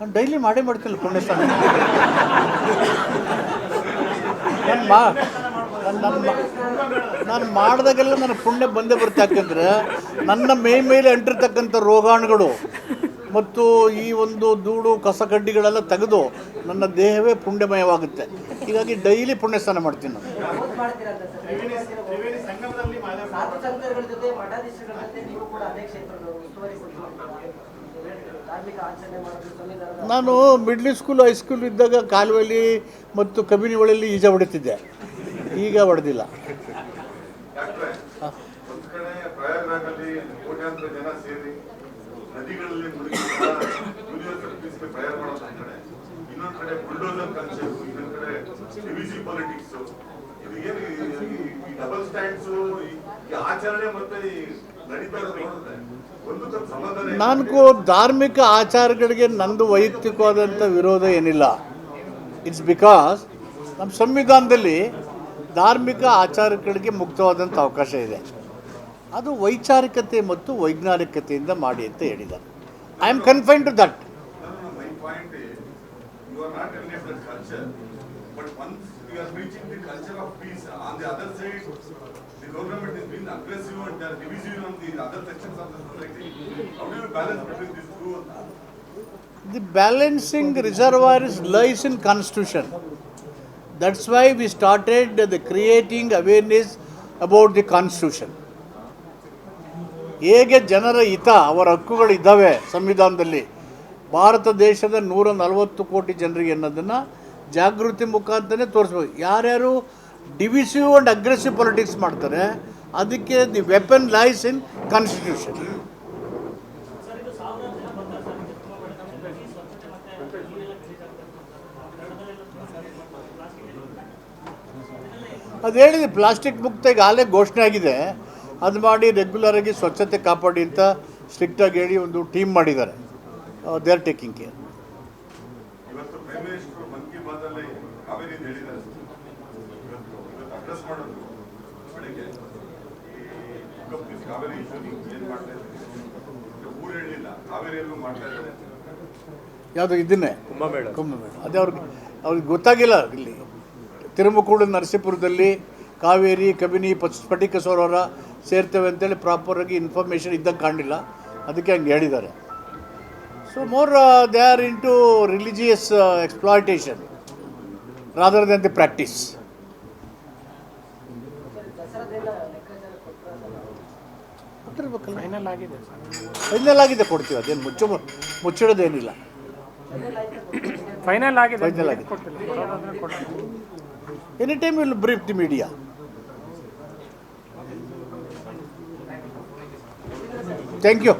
ನಾನು ಡೈಲಿ ಮಾಡೇ ಮಾಡ್ತಿಲ್ಲ ಪುಣ್ಯಸ್ನಾನ ನಾನು ಮಾ ನಾನು ನನ್ನ ನಾನು ಮಾಡಿದಾಗೆಲ್ಲ ನನ್ನ ಪುಣ್ಯ ಬಂದೇ ಬರುತ್ತೆ. ಯಾಕಂದ್ರೆ ನನ್ನ ಮೇ ಮೇಲೆ ಅಂಟಿರ್ತಕ್ಕಂಥ ರೋಗಾಣುಗಳು ಮತ್ತು ಈ ಒಂದು ಧೂಳು, ಕಸ ಕಡ್ಡಿಗಳೆಲ್ಲ ತೆಗೆದು ನನ್ನ ದೇಹವೇ ಪುಣ್ಯಮಯವಾಗುತ್ತೆ. ಹೀಗಾಗಿ ಡೈಲಿ ಪುಣ್ಯ ಸ್ನಾನ ಮಾಡ್ತೀನಿ ನಾನು. ಯಾವತ್ತು ನಾನು ಮಿಡ್ಲ್ ಸ್ಕೂಲ್ ಹೈಸ್ಕೂಲ್ ಇದ್ದಾಗ ಕಾಲುವೆಲಿ ಮತ್ತು ಕಬಿನಿ ಒಳಲ್ಲಿ ಈಜ ಹೊಡಿತಿದ್ದೆ. ಈಗ ಹೊಡೆದಿಲ್ಲ. ಡಬಲ್ ಸ್ಟ್ಯಾಂಡ್ಸ್ ನಾಲ್ಕು ಧಾರ್ಮಿಕ ಆಚಾರಗಳಿಗೆ ನಂದು ವೈಯಕ್ತಿಕವಾದಂಥ ವಿರೋಧ ಏನಿಲ್ಲ. ಇಟ್ಸ್ ಬಿಕಾಸ್ ನಮ್ಮ ಸಂವಿಧಾನದಲ್ಲಿ ಧಾರ್ಮಿಕ ಆಚಾರಗಳಿಗೆ ಮುಕ್ತವಾದಂಥ ಅವಕಾಶ ಇದೆ. ಅದು ವೈಚಾರಿಕತೆ ಮತ್ತು ವೈಜ್ಞಾನಿಕತೆಯಿಂದ ಮಾಡಿ ಅಂತ ಹೇಳಿದ I am confine to that But once we are preaching the culture of peace, on the other side, the government is being aggressive and they are divisive on the other sections of the society. How do you balance between these two? The balancing reservoir is lies in constitution. That's why we started the creating awareness about the constitution. ಹೇಗೆ ಜನರ ಹಿತ ಅವರ ಹಕ್ಕುಗಳು ಇದ್ದಾವೆ ಸಂವಿಧಾನದಲ್ಲಿ ಭಾರತ ದೇಶದ ನೂರ ನಲವತ್ತು ಕೋಟಿ ಜನರಿಗೆ ಅನ್ನೋದನ್ನು ಜಾಗೃತಿ ಮುಖಾಂತರನೇ ತೋರಿಸ್ಬೇಕು ಯಾರ್ಯಾರು ಡಿವಿಸಿವ್ ಆ್ಯಂಡ್ ಅಗ್ರೆಸಿವ್ ಪೊಲಿಟಿಕ್ಸ್ ಮಾಡ್ತಾರೆ, ಅದಕ್ಕೆ the weapon lies in constitution ಅದು ಹೇಳಿದೆ, ಪ್ಲಾಸ್ಟಿಕ್ ಮುಕ್ತ ಈಗ ಆಲೇ ಘೋಷಣೆ ಆಗಿದೆ. ಅದು ಮಾಡಿ ರೆಗ್ಯುಲರಾಗಿ ಸ್ವಚ್ಛತೆ ಕಾಪಾಡಿ ಅಂತ ಸ್ಟ್ರಿಕ್ಟಾಗಿ ಹೇಳಿ ಒಂದು ಟೀಮ್ ಮಾಡಿದ್ದಾರೆ. They are taking care address ಮಾಡೋದು ಬೆಳಿಗ್ಗೆ ಈ ಕಂಪ್ನೀಸ್ ಕಾವೇರಿ ಇಶ್ಯೂ ಏನ್ ಮಾಡ್ತಾ ಇದ್ದಾರೆ ಊರು ಹೇಳಿಲ್ಲ ಕಾವೇರಿಯಲ್ಲೂ ಮಾಡ್ತಾ ಇದ್ದಾರೆ ಯಾವುದು ಇದನ್ನೇ? ಕುಂಭಮೇಳ. ಕುಂಭಮೇಳ. ಅದೇ ಅವ್ರಿಗೆ ಅವ್ರಿಗೆ ಗೊತ್ತಾಗಿಲ್ಲ ಇಲ್ಲಿ. ತಿರುಮಕೂಡು ನರಸೀಪುರದಲ್ಲಿ ಕಾವೇರಿ ಕಬಿನಿ ಪಚ್ ಸ್ಫಟಿಕ ಸರೋವರ ಸೇರ್ತೇವೆ ಅಂತೇಳಿ ಪ್ರಾಪರಾಗಿ ಇನ್ಫಾರ್ಮೇಷನ್ ಇದ್ದಂಗೆ ಕಾಣಲಿಲ್ಲ. ಅದಕ್ಕೆ ಹಂಗೆ ಹೇಳಿದ್ದಾರೆ. So more they are into religious exploitation rather than the practice ದಸರಾದೆಲ್ಲ ಲೆಕ್ಕಾಚಾರ ಕೊಟ್ಟರೆ ಫೈನಲ್ ಆಗಿದೆ ಫೈನಲ್ ಆಗಿದೆ ಕೊಡ್ತೀವಿ ಅದೇನು ಮುಚ್ಚು ಮುಚ್ಚಿಡೋದೇನಿಲ್ಲ. ಫೈನಲ್ ಆಗಿದೆ ಫೈನಲ್ ಆಗಿದೆ. Any time will brief the media thank you